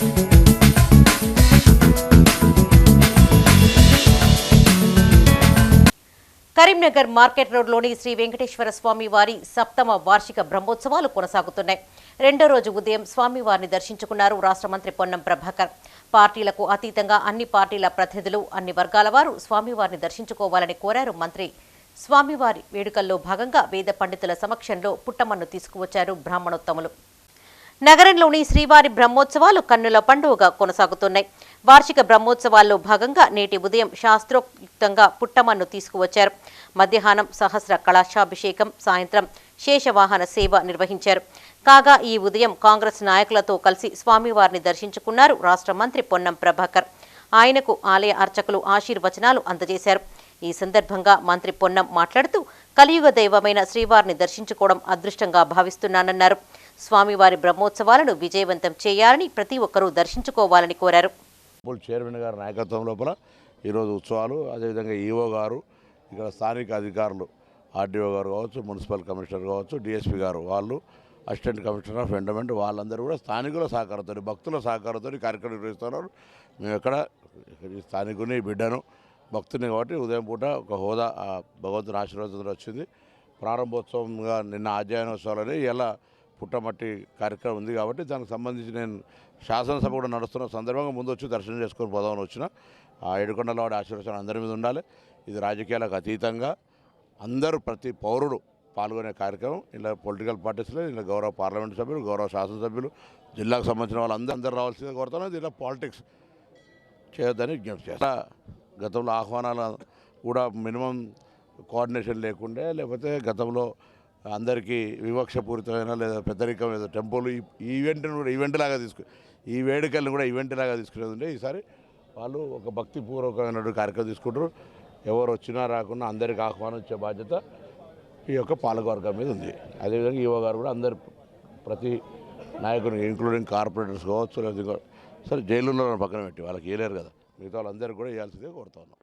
Karimnagar market రోడ్లోని శ్రీ వెంకటేశ్వర స్వామి వారి సప్తమ వార్షిక బ్రహ్మోత్సవాలు కొనసాగుతున్నాయి. రెండో రోజు ఉదయం స్వామివారిని దర్శించుకున్నారు రాష్ట్ర మంత్రి పొన్నం ప్రభాకర్. పార్టీలకు అతీతంగా అన్ని పార్టీల ప్రతినిధులు అన్ని వర్గాల వారు స్వామివారిని దర్శించుకోవాలని కోరారు మంత్రి. స్వామివారి వేడుకల్లో భాగంగా వేద పండితుల సమక్షంలో పుట్టమన్ను తీసుకువచ్చారు బ్రాహ్మణోత్తములు. నగరంలోని శ్రీవారి బ్రహ్మోత్సవాలు కన్నుల పండుగగా కొనసాగుతున్నాయి. వార్షిక బ్రహ్మోత్సవాల్లో భాగంగా నేటి ఉదయం శాస్త్రోక్తంగా పుట్టమన్ను తీసుకువచ్చారు. మధ్యాహ్నం సహస్ర కళాశాభిషేకం సాయంత్రం శేషవాహన సేవ నిర్వహించారు. కాగా ఈ ఉదయం కాంగ్రెస్ నాయకులతో కలిసి స్వామివారిని దర్శించుకున్నారు రాష్ట్ర మంత్రి పొన్నం ప్రభాకర్. ఆయనకు ఆలయ అర్చకులు ఆశీర్వచనాలు అందజేశారు. ఈ సందర్భంగా మంత్రి పొన్నం మాట్లాడుతూ కలియుగ దైవమైన శ్రీవారిని దర్శించుకోవడం అదృష్టంగా భావిస్తున్నానన్నారు. స్వామివారి బ్రహ్మోత్సవాలను విజయవంతం చేయాలని ప్రతి ఒక్కరూ దర్శించుకోవాలని కోరారు. చైర్మన్ గారి నాయకత్వం లోపల ఈరోజు ఉత్సవాలు అదేవిధంగా ఈఓ గారు ఇక్కడ స్థానిక అధికారులు ఆర్డీఓ గారు కావచ్చు మున్సిపల్ కమిషనర్ కావచ్చు డిఎస్పీ గారు వాళ్ళు అసిస్టెంట్ కమిషనర్ ఆఫ్ ఎండమెంట్ వాళ్ళందరూ కూడా స్థానికుల సహకారంతో భక్తుల సహకారంతో కార్యక్రమం నిర్వహిస్తున్నారు. మేము ఎక్కడ ఈ స్థానికుని బిడ్డను భక్తుని కాబట్టి ఉదయం పూట ఒక హోదా భగవంతుని ఆశీర్వాదంతో వచ్చింది. ప్రారంభోత్సవంగా నిన్న అధ్యయనోత్సవాలని ఎలా పుట్టమట్టి కార్యక్రమం ఉంది కాబట్టి దానికి సంబంధించి నేను శాసనసభ కూడా నడుస్తున్న సందర్భంగా ముందు వచ్చి దర్శనం చేసుకొని పోదామని వచ్చిన. ఆ ఏడుకొండల వాడి ఆశీర్వచనం అందరి మీద ఉండాలి. ఇది రాజకీయాలకు అతీతంగా అందరూ ప్రతి పౌరుడు పాల్గొనే కార్యక్రమం. ఇలా పొలిటికల్ పార్టీస్లో ఇలా గౌరవ పార్లమెంట్ సభ్యులు గౌరవ శాసనసభ్యులు జిల్లాకు సంబంధించిన వాళ్ళందరూ అందరూ రావాల్సిందే కోరుతున్నాను. ఇలా పాలిటిక్స్ చేయొద్దని విజ్ఞప్తి చేస్తా. గతంలో ఆహ్వానాలు కూడా మినిమం కోఆర్డినేషన్ లేకుండే లేకపోతే గతంలో అందరికీ వివక్షపూరితమైన లేదా పెద్దరికం లేదా టెంపుల్ ఈ ఈవెంట్ని కూడా ఈవెంట్ లాగా తీసుకు ఈ వేడుకలను కూడా ఈవెంట్ లాగా తీసుకునేది ఉంటే ఈసారి వాళ్ళు ఒక భక్తిపూర్వకమైన కార్యక్రమం తీసుకుంటారు. ఎవరు వచ్చినా రాకున్నా అందరికి ఆహ్వానం ఇచ్చే బాధ్యత ఈ యొక్క పాలకవర్గం మీద ఉంది. అదేవిధంగా ఈవో గారు కూడా అందరు ప్రతి నాయకుని ఇంక్లూడింగ్ కార్పొరేటర్స్ కావచ్చు లేదా సరే జైలులో పక్కన పెట్టి వాళ్ళకి వేయలేరు కదా. మిగతా వాళ్ళందరికీ కూడా వేయాల్సిందే కోరుతా ఉన్నాం.